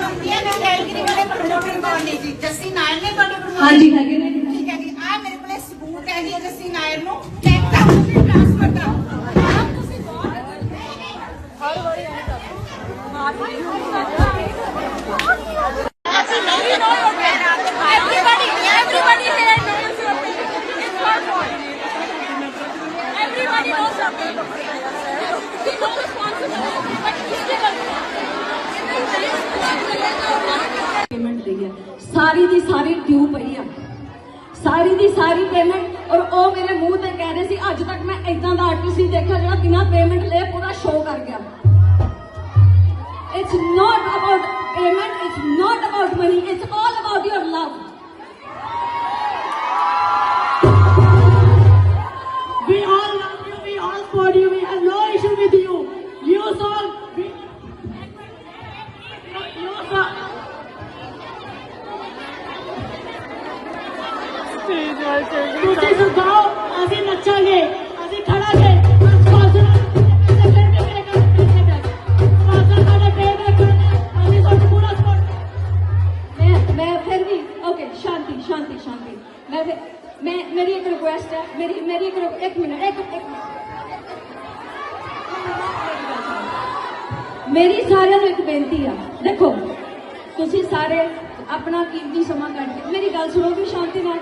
ਮੰਗਦੀ ਹੈ ਮੈਂ ਕੈਲਗਰੀ ਵਾਲੇ ਪ੍ਰਮੋਟਰ ਬਣੇ ਜੀ ਜੱਸੀ ਨਾਇਰ ਨੇ ਤੁਹਾਡੇ ਪ੍ਰਮੋਟਰ ਹਾਂਜੀ ਹੈਗੇ ਨੇ। ਠੀਕ ਹੈ ਜੀ। ਆ ਮੇਰੇ ਕੋਲੇ ਸਬੂਤ ਹੈ ਜੀ ਜੱਸੀ ਨਾਇਰ ਨੂੰ। ਚੈੱਕ ਦਾ ਤੁਸੀਂ ਟ੍ਰਾਂਸਫਰ ਦਾ ਆਹ ਤੁਸੀਂ Everybody, everybody here knows your opinion. ਕਿਉਂ ਪਈ ਆ? ਸਾਰੀ ਦੀ ਸਾਰੀ ਪੇਮੈਂਟ ਔਰ ਉਹ ਮੇਰੇ ਮੂੰਹ ਤੇ ਕਹਿ ਰਹੇ ਸੀ, ਅੱਜ ਤੱਕ ਮੈਂ ਇਦਾਂ ਦਾ ਆਰਟਿਸਟ ਨਹੀਂ ਦੇਖਿਆ ਜਿਹੜਾ ਬਿਨਾਂ ਪੇਮੈਂਟ ਲਏ ਪੂਰਾ ਮੈਂ ਮੈਂ ਫਿਰ ਵੀ ਓਕੇ ਸ਼ਾਂਤੀ ਸ਼ਾਂਤੀ ਸ਼ਾਂਤੀ ਮੈਂ ਫਿਰ ਮੈਂ ਮੇਰੀ ਇੱਕ ਰਿਕੁਐਸਟ ਹੈ ਮੇਰੀ ਮੇਰੀ ਇੱਕ ਰਿਕ- ਇੱਕ ਮਿੰਟ ਇੱਕ ਇੱਕ ਮੇਰੀ ਸਾਰਿਆਂ ਨੂੰ ਇੱਕ ਬੇਨਤੀ ਆ ਦੇਖੋ ਤੁਸੀਂ ਸਾਰੇ ਆਪਣਾ ਕੀਮਤੀ ਸਮਾਂ ਕੱਢ ਕੇ ਮੇਰੀ ਗੱਲ ਸੁਣੋਗੇ ਸ਼ਾਂਤੀ ਨਾਲ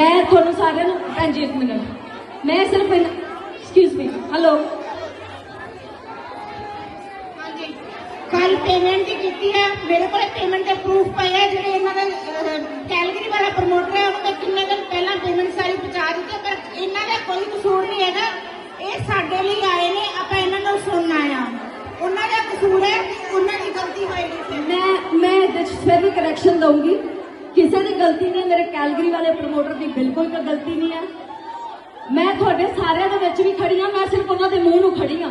ਮੈਂ ਤੁਹਾਨੂੰ ਸਾਰਿਆਂ ਨੂੰ ਭੈਣ ਜੀ ਇੱਕ ਮਿੰਟ। ਮੈਂ ਸਿਰਫ ਐਕਸਕਿਊਜ਼ ਮੀ ਹੈਲੋ ਹਾਂਜੀ। ਕੱਲ ਪੇਮੈਂਟ ਕੀਤੀ ਹੈ। ਮੇਰੇ ਕੋਲ ਪੇਮੈਂਟ ਦੇ ਪ੍ਰੂਫ ਪਏ ਜਿਹੜੇ ਇਹਨਾਂ ਦਾ ਕੈਲਗਰੀ ਵਾਲਾ ਪ੍ਰਮੋਟਰ ਹੈ ਉਹਨੇ ਕਿੰਨੇ ਦਿਨ ਪਹਿਲਾਂ ਪੇਮੈਂਟ ਸਾਰੀ ਪਹੁੰਚਾ ਦਿੱਤੀ ਪਰ ਇਹਨਾਂ ਦਾ ਕੋਈ ਕਸੂਰ ਨਹੀਂ ਹੈਗਾ। ਇਹ ਸਾਡੇ ਲਈ ਆਏ ਨੇ ਆਪਾਂ ਇਹਨਾਂ ਨੂੰ ਸੁਣਨਾ ਆ। ਉਹਨਾਂ ਦਾ ਕਸੂਰ ਹੈ ਉਹਨਾਂ ਦੀ ਗਲਤੀ ਹੋਏਗੀ। ਮੈਂ ਮੈਂ ਇਹਦੇ 'ਚ ਫਿਰ ਵੀ ਕਰੈਕਸ਼ਨ ਦਊਂਗੀ। ਕਿਸੇ ਦੀ ਗਲਤੀ ਨਹੀਂ, ਮੇਰੇ ਕੈਲਗਰੀ ਵਾਲੇ ਪ੍ਰਮੋਟਰ ਦੀ ਬਿਲਕੁਲ ਕੋਈ ਗਲਤੀ ਨਹੀਂ ਹੈ ਮੈਂ ਤੁਹਾਡੇ ਸਾਰਿਆਂ ਦੇ ਵਿੱਚ ਵੀ ਖੜੀ ਹਾਂ ਮੈਂ ਸਿਰਫ ਉਹਨਾਂ ਦੇ ਮੂੰਹ ਨੂੰ ਖੜੀ ਹਾਂ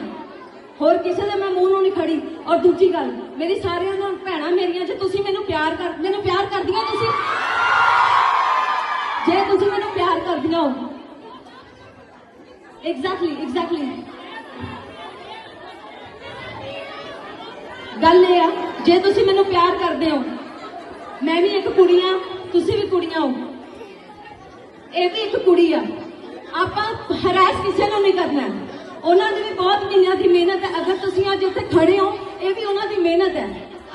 ਹੋਰ ਕਿਸੇ ਦੇ ਮੈਂ ਮੂੰਹ ਨੂੰ ਨਹੀਂ ਖੜੀ। ਔਰ ਦੂਜੀ ਗੱਲ, ਮੇਰੀ ਸਾਰਿਆਂ ਨੂੰ ਭੈਣਾਂ ਮੇਰੀਆਂ, ਜੇ ਤੁਸੀਂ ਮੈਨੂੰ ਪਿਆਰ ਕਰ, ਮੈਨੂੰ ਪਿਆਰ ਕਰਦੀਆਂ ਤੁਸੀਂ? ਜੇ ਤੁਸੀਂ ਮੈਨੂੰ ਪਿਆਰ ਕਰਦੀਆਂ ਹੋ। ਐਗਜ਼ੈਕਟਲੀ ਐਗਜ਼ੈਕਟਲੀ ਗੱਲ ਇਹ ਆ, ਜੇ ਤੁਸੀਂ ਮੈਨੂੰ ਪਿਆਰ ਕਰਦੇ ਹੋ ਮੈਂ ਵੀ ਇੱਕ ਕੁੜੀ ਆ ਤੁਸੀਂ ਵੀ ਕੁੜੀਆਂ ਹੋ। ਇਹ ਵੀ ਇੱਕ ਕੁੜੀ ਆ। ਆਪਾਂ ਹਰਾਸ ਕਿਸੇ ਨੂੰ ਨਹੀਂ ਕਰਨਾ। ਉਹਨਾਂ ਦੀ ਵੀ ਬਹੁਤ ਮਹੀਨਿਆਂ ਦੀ ਮਿਹਨਤ ਹੈ। ਅਗਰ ਤੁਸੀਂ ਅੱਜ ਇੱਥੇ ਖੜੇ ਹੋ ਇਹ ਵੀ ਉਹਨਾਂ ਦੀ ਮਿਹਨਤ ਹੈ।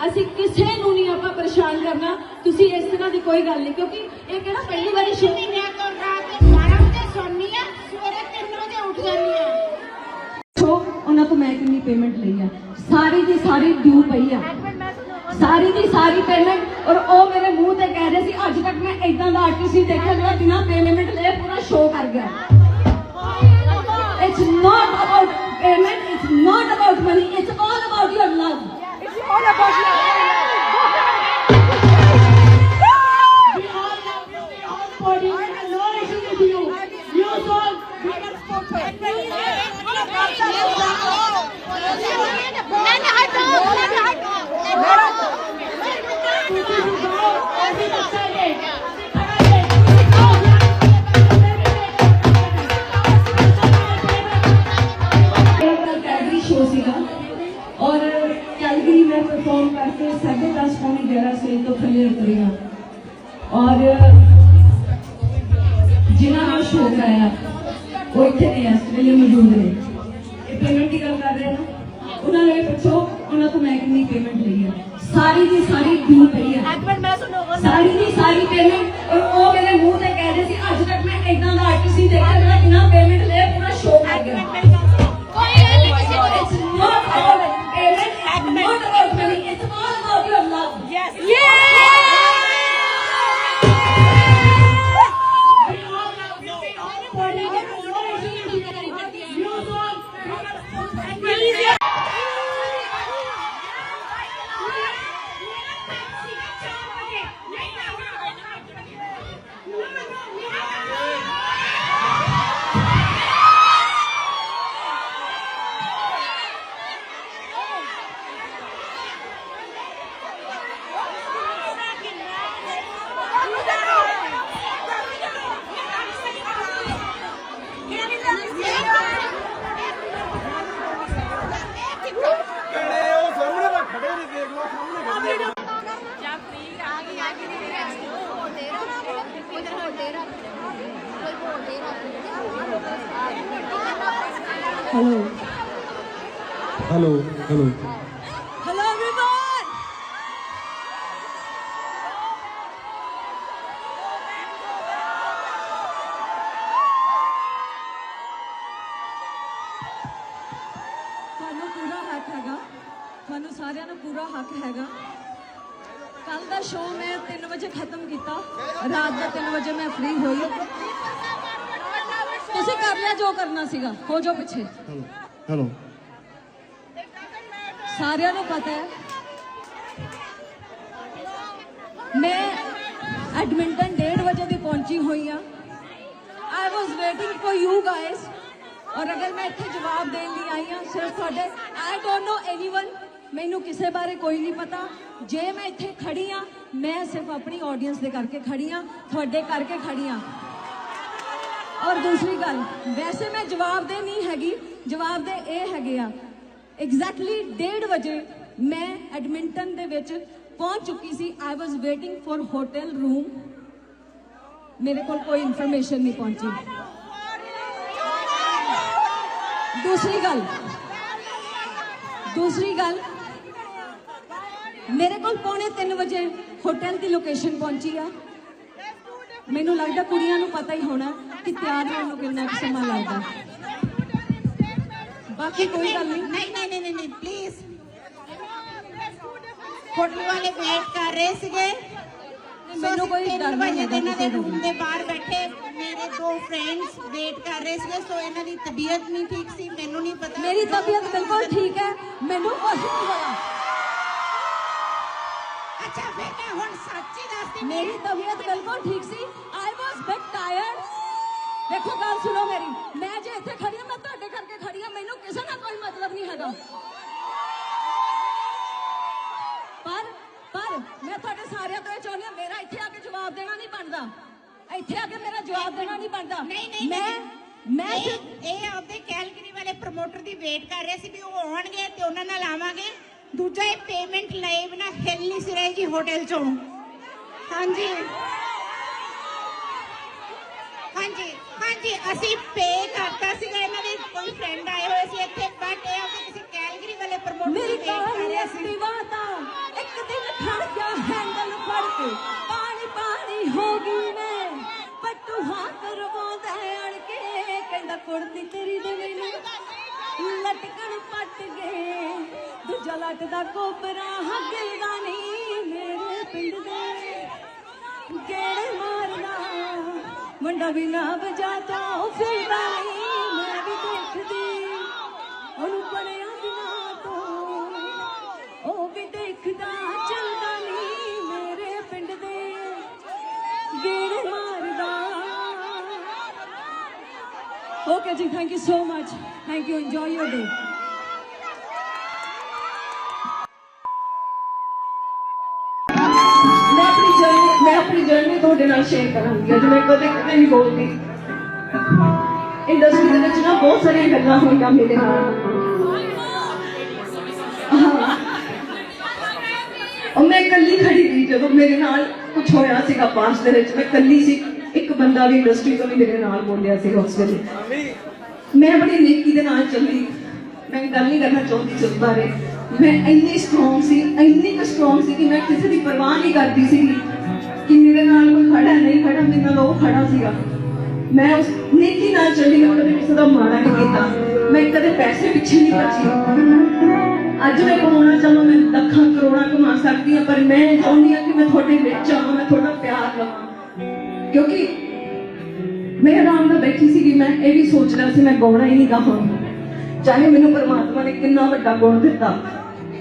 ਅਸੀਂ ਕਿਸੇ ਨੂੰ ਨਹੀਂ ਆਪਾਂ ਪਰੇਸ਼ਾਨ ਕਰਨਾ। ਤੁਸੀਂ ਇਸ ਤਰ੍ਹਾਂ ਦੀ ਕੋਈ ਗੱਲ ਨਹੀਂ ਕਿਉਂਕਿ ਇਹ ਕਿਹੜਾ ਪਹਿਲੀ ਵਾਰੀ ਸ਼ੁਰੂ ਮਹੀਨਿਆਂ ਤੋਂ ਰਾਤ ਦੇ 12 ਵਜੇ ਸੌਂਦੀ ਆ ਸਵੇਰੇ 3 ਵਜੇ ਉੱਠ ਜਾਂਦੀ ਆ। ਦੇਖੋ ਉਹਨਾਂ ਤੋਂ ਮੈਂ ਕਿੰਨੀ ਪੇਮੈਂਟ ਲਈ ਆ। ਸਾਰੀ ਦੀ ਸਾਰੀ ਡਿਊ ਪਈ ਆ। ਸਾਰੀ ਦੀ ਸਾਰੀ ਪੇਮੈਂਟ ਔਰ ਉਹ ਮੇਰੇ ਮੂੰਹ ਤੇ ਕਹਿ ਰਹੇ ਸੀ, ਅੱਜ ਤੱਕ ਮੈਂ ਇਦਾਂ ਦਾ ਆਰਟਿਸਟ ਨਹੀਂ ਦੇਖਿਆ ਜਿਹੜਾ ਬਿਨਾਂ ਪੇਮੈਂਟ ਲਏ ਪੂਰਾ ਸ਼ੋਅ ਕਰ ਗਿਆ। It's not about payment it's not about money it's all about your love We ਸੀਗਾ। ਔਰ ਕੈਲਗਰੀ ਮੈਂ ਪਰਫਾਰਮ ਕਰਕੇ 10:30 ਪੌਣੇ 11 ਸਟੇਜ ਤੋਂ ਥੱਲੇ ਉਤਰੀ ਹਾਂ। ਔਰ ਜਿਨ੍ਹਾਂ ਨਾਲ ਸ਼ੋਅ ਕਰਾਇਆ ਉਹ ਇੱਥੇ ਨੇ ਇਸ ਵੇਲੇ ਮੌਜੂਦ ਨੇ। ਇਹ ਪੇਮੈਂਟ ਦੀ ਗੱਲ ਕਰ ਰਹੇ ਨਾ ਉਹਨਾਂ ਨੇ ਪੁੱਛੋ ਉਹਨਾਂ ਤੋਂ ਮੈਂ ਕਿੰਨੀ ਪੇਮੈਂਟ ਲਈ ਹੈ ਸਾਰੀ ਦੀ ਸਾਰੀ ਬਿਲ ਪਈ ਹੈ ਇੱਕ ਮਿੰਟ ਮੈਂ ਸੁਣੋ ਸਾਰੀ ਦੀ ਸਾਰੀ ਪੇਮੈਂਟ ਔਰ ਉਹ ਮੇਰੇ ਮੂੰਹ ਤੇ ਕਹਿ ਰਹੇ ਸੀ ਅੱਜ ਤੱਕ ਮੈਂ ਇਦਾਂ ਦਾ ਆਰਟਿਸਟ ਨਹੀਂ ਦੇਖਿਆ ਜਿਹੜਾ ਬਿਨਾਂ ਪੇਮੈਂਟ ਲਏ ਪੂਰਾ ਸ਼ੋਅ ਕਰ ਗਿਆ। You're hello hello hello hello everyone ਤੁਹਾਨੂੰ ਪੂਰਾ ਹੱਕ ਹੈਗਾ। ਤੁਹਾਨੂੰ ਸਾਰਿਆਂ ਨੂੰ ਪੂਰਾ ਹੱਕ ਹੈਗਾ। ਕੱਲ ਦਾ ਸ਼ੋਅ ਮੈਂ 3 ਵਜੇ ਖਤਮ ਕੀਤਾ। ਰਾਤ ਦਾ 3 ਵਜੇ ਮੈਂ ਫ੍ਰੀ ਹੋਈ। ਤੁਸੀਂ ਕਰ ਲਿਆ ਜੋ ਕਰਨਾ ਸੀਗਾ। ਹੋ ਜਾਓ ਪਿੱਛੇ। ਹੈਲੋ ਸਾਰਿਆਂ ਨੂੰ ਪਤਾ ਹੈ। ਮੈਂ ਐਡਮਿੰਟਨ 1:30 ਵਜੇ ਦੀ ਪਹੁੰਚੀ ਹੋਈ ਆ I was waiting for you guys ਔਰ ਅਗਰ ਮੈਂ ਇੱਥੇ ਜਵਾਬ ਦੇਣ ਲਈ ਆਈ ਹਾਂ ਸਿਰਫ ਤੁਹਾਡੇ ਆਈ ਡੋਨਟ ਨੋ ਐਨੀਵਨ ਮੈਨੂੰ ਕਿਸੇ ਬਾਰੇ ਕੋਈ ਨਹੀਂ ਪਤਾ। ਜੇ ਮੈਂ ਇੱਥੇ ਖੜੀ ਆ, ਮੈਂ ਸਿਰਫ ਆਪਣੀ ਆਡੀਅנס ਦੇ ਕਰਕੇ ਖੜੀ ਆ, ਤੁਹਾਡੇ ਕਰਕੇ ਖੜੀ ਆ। ਔਰ ਦੂਸਰੀ ਗੱਲ, ਵੈਸੇ ਮੈਂ ਜਵਾਬ ਦੇ ਨਹੀਂ ਹੈਗੀ, ਜਵਾਬ ਦੇ ਇਹ ਹੈਗੇ ਆ ਐਗਜ਼ੈਕਟਲੀ 1:30 ਵਜੇ ਮੈਂ ਐਡਮਿੰਟਨ ਦੇ ਵਿੱਚ ਪਹੁੰਚ ਚੁੱਕੀ ਸੀ I was waiting for hotel room ਮੇਰੇ ਕੋਲ ਕੋਈ ਇਨਫੋਰਮੇਸ਼ਨ ਨਹੀਂ ਪਹੁੰਚੀ। ਦੂਸਰੀ ਗੱਲ ਦੂਸਰੀ ਗੱਲ ਮੇਰੇ ਕੋਲ ਪੌਣੇ 3 ਵਜੇ ਹੋਟਲ ਦੀ ਲੋਕੇਸ਼ਨ ਪਹੁੰਚੀ ਆ। ਮੈਨੂੰ ਲੱਗਦਾ ਕੁੜੀਆਂ ਨੂੰ ਪਤਾ ਹੀ ਹੋਣਾ ਕਿ ਤਿਆਰ ਹੋਣ ਨੂੰ ਕਿੰਨਾ ਸਮਾਂ ਲੱਗਦਾ। ਬਾਕੀ ਕੋਈ ਗੱਲ ਨਹੀਂ। ਨਹੀਂ ਨਹੀਂ ਨਹੀਂ ਨਹੀਂ ਪਲੀਜ਼ ਹੋਟਲ ਵਾਲੇ ਵੇਟ ਕਰ ਰਹੇ ਸੀਗੇ। ਮੈਨੂੰ ਕੋਈ ਡਰ ਨਹੀਂ ਹੈਗਾ ਇਹਨਾਂ ਦਾ ਰੂਮ ਦੇ ਬਾਹਰ ਬੈਠੇ ਮੇਰੇ ਦੋ ਫਰੈਂਡਸ ਵੇਟ ਕਰ ਰਹੇ ਸੀਗੇ ਸੋ ਇਹਨਾਂ ਦੀ ਤਬੀਅਤ ਨਹੀਂ ਠੀਕ ਸੀ ਮੈਨੂੰ ਨਹੀਂ ਪਤਾ। ਮੇਰੀ ਤਬੀਅਤ ਬਿਲਕੁਲ ਠੀਕ ਹੈ ਮੈਨੂੰ ਕੁਝ ਨਹੀਂ ਹੋਇਆ ਅੱਛਾ ਫਿਰ ਮੈਂ ਹੁਣ ਸੱਚੀ ਦੱਸਦੀ ਮੇਰੀ ਤਬੀਅਤ ਬਿਲਕੁਲ ਠੀਕ ਸੀ। ਆਈ ਵਾਸ ਬਿਟ ਟਾਇਰਡ ਦੇਖੋ ਗੱਲ ਸੁਣੋ ਮੇਰੀ। ਮੈਂ ਜੇ ਇੱਥੇ ਖੜੀ ਹਾਂ ਮੈਂ ਤੁਹਾਡੇ ਕਰਕੇ ਖੜੀ ਹਾਂ। ਮੈਨੂੰ ਕਿਸੇ ਨਾਲ ਕੋਈ ਮਤਲਬ ਨਹੀਂ ਹੈਗਾ। ਪਰ ਪਰ ਮੈਂ ਤੁਹਾਡੇ ਸਾਰਿਆਂ ਤੋਂ ਇਹ ਚਾਹੁੰਦੀ ਹਾਂ ਮੇਰਾ ਇੱਥੇ ਆ ਕੇ ਜਵਾਬ ਦੇਣਾ ਨਹੀਂ ਬਣਦਾ। ਇੱਥੇ ਆ ਕੇ ਮੇਰਾ ਜਵਾਬ ਦੇਣਾ ਨਹੀਂ ਬਣਦਾ। ਨਹੀਂ ਨਹੀਂ ਮੈਂ। ਮੈਂ ਇਹ ਆਪਦੇ ਕੈਲਗਰੀ ਵਾਲੇ ਪ੍ਰਮੋਟਰ ਦੀ ਵੇਟ ਕਰ ਰਹੇ ਸੀ ਵੀ ਉਹ ਆਉਣਗੇ ਤੇ ਉਹਨਾਂ ਨਾਲ ਆਵਾਂਗੇ। ਦੂਜਾ ਇਹ ਪੇਮੈਂਟ ਲਏ ਬਿਨਾ ਹਿੱਲ ਨਹੀਂ ਸੀ ਰਹੇ ਜੀ ਹੋਟਲ ਚੋਂ। ਹਾਂਜੀ। ਹਾਂਜੀ ਹਾਂਜੀ ਅਸੀਂ ਪੇ ਕਰਤਾ ਸੀਗਾ ਇਹਨਾਂ ਦੇ ਕੋਈ ਫਰੈਂਡ ਆਏ ਹੋਏ ਸੀ ਇੱਥੇ ਬਟ ਇਹ ਆਪਦੇ ਕਿਸੇ ਕੈਲਗਰੀ ਵਾਲੇ ਪ੍ਰਮੋਟਰ ਮੇਰੀ ਵੇਟ ਕਰ ਕਹਾਣੀ ਰਹੇ ਸੀ। ਐਕਟਿਵਾ ਤਾਂ ਇੱਕ ਦਿਨ ਖੜ ਗਿਆ ਹੈਂਡਲ ਫੜ ਕੇ ਪਾਣੀ ਪਾਣੀ ਹੋ ਗਈ ਮੈਂ ਪੱਟੂ ਹਾਂ ਕਰਵਾਉਂਦਾ ਅਣ ਕੇ ਕਹਿੰਦਾ ਕੁੜਤੀ ਤੇਰੀ ਦੇ ਮੈਨੂੰ ਲਟਕਣ ਪੱਟ ਗਏ ਦੂਜਾ ਲੱਟ ਦਾ ਹੱਗਦਾ ਨਹੀਂ ਮੇਰੇ ਪਿੰਡ ਦੇ। ਗੇੜੇ ਮਾਰਦਾ, ਮੁੰਡਾ ਵੀ ਨਾ ਵਜਾਤਾ ਉਹ ਫਿਰਦਾ ਨਹੀਂ, ਮੈਂ ਵੀ ਦੇਖਦੀ। ਉਹਨੂੰ ਬਣਿਆ ਬਿਨਾ ਤੋਂ ਉਹ ਵੀ ਦੇਖਦਾ, ਚੱਲਦਾ ਨਹੀਂ ਮੇਰੇ ਪਿੰਡ ਦੇ। ਗੇੜੇ ਮਾਰਦਾ। ਓਕੇ ਜੀ thank you so much thank you enjoy your day ਤੁਹਾਡੇ ਨਾਲ ਸ਼ੇਅਰ ਕਰਾਂਗੀ। ਅੱਜ ਮੈਂ ਕਦੇ ਕਦੇ ਨਹੀਂ ਬੋਲਦੀ। ਇੰਡਸਟਰੀ ਦੇ ਵਿੱਚ ਨਾ ਬਹੁਤ ਸਾਰੀਆਂ ਗੱਲਾਂ ਹੋਈਆਂ ਮੇਰੇ ਨਾਲ। ਹਾਂ। ਉਹ ਮੈਂ ਇਕੱਲੀ ਖੜੀ ਸੀ, ਜਦੋਂ ਮੇਰੇ ਨਾਲ ਕੁਝ ਹੋਇਆ ਸੀਗਾ ਪਾਸ ਦੇ ਵਿੱਚ। ਮੈਂ ਇਕੱਲੀ ਸੀ। ਇੱਕ ਬੰਦਾ ਵੀ ਇੰਡਸਟਰੀ ਤੋਂ ਵੀ ਮੇਰੇ ਨਾਲ ਬੋਲਿਆ ਸੀਗਾ ਉਸ ਵੇਲੇ। ਮੈਂ ਬੜੀ ਨੇਕੀ ਦੇ ਨਾਲ ਚੱਲੀ। ਮੈਂ ਗੱਲ ਨਹੀਂ ਕਰਨਾ ਚਾਹੁੰਦੀ ਇਸ ਬਾਰੇ। ਮੈਂ ਇੰਨੀ ਸਟਰੋਂਗ ਸੀ, ਇੰਨੀ ਕੁ ਸਟਰੋਂਗ ਸੀ ਕਿ ਮੈਂ ਕਿਸੇ ਦੀ ਪਰਵਾਹ ਨਹੀਂ ਕਰਦੀ ਸੀ ਕਿ ਮੇਰੇ ਨਾਲ ਕੋਈ ਖੜਾ ਨਹੀਂ ਖੜਾ ਮੇਰੇ ਨਾਲ ਉਹ ਖੜਾ ਸੀਗਾ ਮੈਂ ਉਸ ਨੇਕੀ ਨਾਲ ਚੱਲੀ ਮੈਂ ਕਦੇ ਕਿਸੇ ਦਾ ਮਾੜਾ ਨਹੀਂ ਕੀਤਾ ਮੈਂ ਕਦੇ ਪੈਸੇ ਪਿੱਛੇ ਨਹੀਂ ਭੱਜੀ ਅੱਜ ਮੈਂ ਕਮਾਉਣਾ ਚਾਹਾਂ ਮੈਂ ਲੱਖਾਂ ਕਰੋੜਾਂ ਕਮਾ ਸਕਦੀ ਹਾਂ ਪਰ ਮੈਂ ਚਾਹੁੰਦੀ ਹਾਂ ਕਿ ਮੈਂ ਤੁਹਾਡੇ ਵਿੱਚ ਆਵਾਂ ਮੈਂ ਤੁਹਾਡਾ ਪਿਆਰ ਲਵਾਂ ਕਿਉਂਕਿ ਮੈਂ ਆਰਾਮ ਨਾਲ ਬੈਠੀ ਸੀ ਕਿ ਮੈਂ ਇਹ ਵੀ ਸੋਚ ਲਿਆ ਸੀ ਮੈਂ ਗਾਉਣਾ ਹੀ ਨਹੀਂ ਗਾ ਹੁਣ ਚਾਹੇ ਮੈਨੂੰ ਪਰਮਾਤਮਾ ਨੇ ਕਿੰਨਾ ਵੱਡਾ ਗੁਣ ਦਿੱਤਾ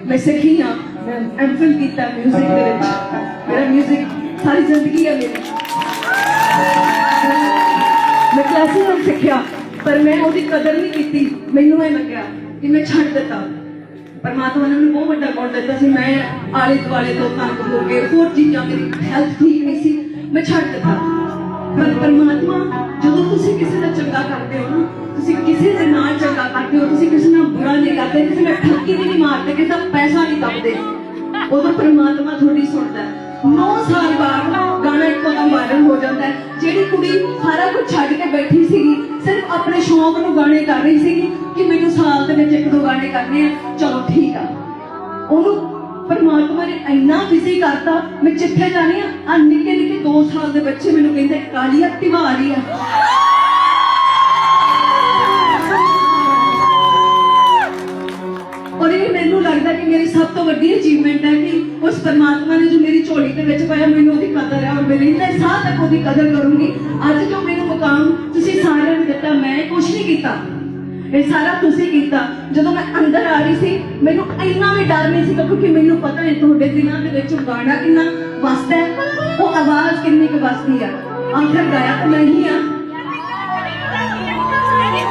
ਮੈਂ ਸਿੱਖੀ ਹਾਂ ਮੈਂ ਐਮਫਿਲ ਕੀਤਾ 뮤직 ਦੇ ਵਿੱਚ ਮੇਰਾ 뮤직 ਸਾਰੀ ਜ਼ਿੰਦਗੀ ਹੈ ਮੇਰੀ ਮੈਂ ਕਲਾਸਿਕਲ ਸਿੱਖਿਆ ਪਰ ਮੈਂ ਉਹਦੀ ਕਦਰ ਨਹੀਂ ਕੀਤੀ ਮੈਨੂੰ ਇਹ ਲੱਗਿਆ ਕਿ ਮੈਂ ਛੱਡ ਦਿੱਤਾ ਪਰਮਾਤਮਾ ਨੇ ਮੈਨੂੰ ਬਹੁਤ ਵੱਡਾ ਗੁਣ ਦਿੱਤਾ ਸੀ ਮੈਂ ਆਲੇ ਦੁਆਲੇ ਤੋਂ ਤੰਗ ਹੋ ਕੇ ਹੋਰ ਚੀਜ਼ਾਂ ਮੇਰੀ ਹੈਲਥ ਠੀਕ ਨਹੀਂ ਸੀ ਮੈਂ ਛੱਡ ਦਿੱਤਾ ਪਰ ਪਰਮਾਤਮਾ ਜਦੋਂ ਤੁਸੀਂ ਕਿਸੇ ਦਾ ਚੰਗਾ ਕਰਦੇ ਹੋ ਨਾ ਤੁਸੀਂ ਕਿਸੇ ਦੇ ਨਾਲ ਚੰਗਾ ਕਰਦੇ ਹੋ ਤੁਸੀਂ ਕਿਸੇ ਨਾਲ ਬੁਰਾ ਨਹੀਂ ਕਰਦੇ ਕਿਸੇ ਨਾਲ ਠੱਗੀ ਵੀ ਨਹੀਂ ਮਾਰਦੇ ਕਿਸੇ ਦਾ ਪੈਸਾ ਨਹੀਂ ਕੱਪਦੇ ਉਦੋਂ ਪਰਮਾਤਮਾ ਤੁਹਾਡੀ ਸੁਣਦਾ ਹੈ 9 ਸਾਲ ਬਾਅਦ ਗਾਣਾ ਇੱਕੋ ਦਮ ਵਾਇਰਲ ਹੋ ਜਾਂਦਾ ਹੈ। ਜਿਹੜੀ ਕੁੜੀ ਸਾਰਾ ਕੁਝ ਛੱਡ ਕੇ ਬੈਠੀ ਸੀਗੀ, ਸਿਰਫ ਆਪਣੇ ਸ਼ੌਂਕ ਨੂੰ ਗਾਣੇ ਕਰ ਰਹੀ ਸੀਗੀ ਕਿ ਮੈਨੂੰ ਦੇ ਵਿੱਚ ਇੱਕ ਦੋ ਗਾਣੇ ਕਰਨੇ ਆ। ਚਲੋ ਠੀਕ ਆ। ਉਹਨੂੰ ਪਰਮਾਤਮਾ ਨੇ ਇੰਨਾ ਬਿਜ਼ੀ ਕਰਤਾ, ਮੈਂ ਜਿੱਥੇ ਜਾਣੀ ਆ ਆ ਨਿੱਕੇ ਨਿੱਕੇ 2 ਸਾਲ ਦੇ ਬੱਚੇ ਮੈਨੂੰ ਕਹਿੰਦੇ, ਕਾਲੀਆ, ਤਿਵਾਰੀ ਆ। ਔਰ ਇਹ ਮੈਨੂੰ ਲੱਗਦਾ ਕਿ ਮੇਰੀ ਸਭ ਤੋਂ ਵੱਡੀ ਅਚੀਵਮੈਂਟ ਹੈ ਕਿ ਉਸ ਪਰਮਾਤਮਾ ਨੇ ਜੋ ਮੇਰੀ ਝੋਲੀ ਦੇ ਵਿੱਚ ਪਾਇਆ, ਮੈਨੂੰ ਉਹਦੀ ਕਦਰ ਹੈ ਔਰ ਮੈਂ ਰਹਿੰਦੇ ਸਾਹ ਤੱਕ ਉਹਦੀ ਕਦਰ ਕਰੂੰਗੀ। ਅੱਜ ਜੋ ਮੈਨੂੰ ਮੁਕਾਮ ਤੁਸੀਂ ਸਾਰਿਆਂ ਨੇ ਦਿੱਤਾ, ਮੈਂ ਕੁਝ ਨਹੀਂ ਕੀਤਾ। ਇਹ ਸਾਰਾ ਤੁਸੀਂ ਕੀਤਾ। ਜਦੋਂ ਮੈਂ ਅੰਦਰ ਆ ਰਹੀ ਸੀ, ਮੈਨੂੰ ਇੰਨਾ ਵੀ ਡਰ ਨਹੀਂ ਸੀ ਕਿਉਂਕਿ ਮੈਨੂੰ ਪਤਾ ਹੈ ਤੁਹਾਡੇ ਦਿਲਾਂ ਦੇ ਵਿੱਚ ਗਾਣਾ ਕਿੰਨਾ ਵਸਦਾ ਹੈ। ਉਹ ਆਵਾਜ਼ ਕਿੰਨੀ ਕੁ ਵਸਦੀ ਹੈ। ਆਖਰ ਗਾਇਆ ਤਾਂ ਮੈਂ ਹੀ ਆ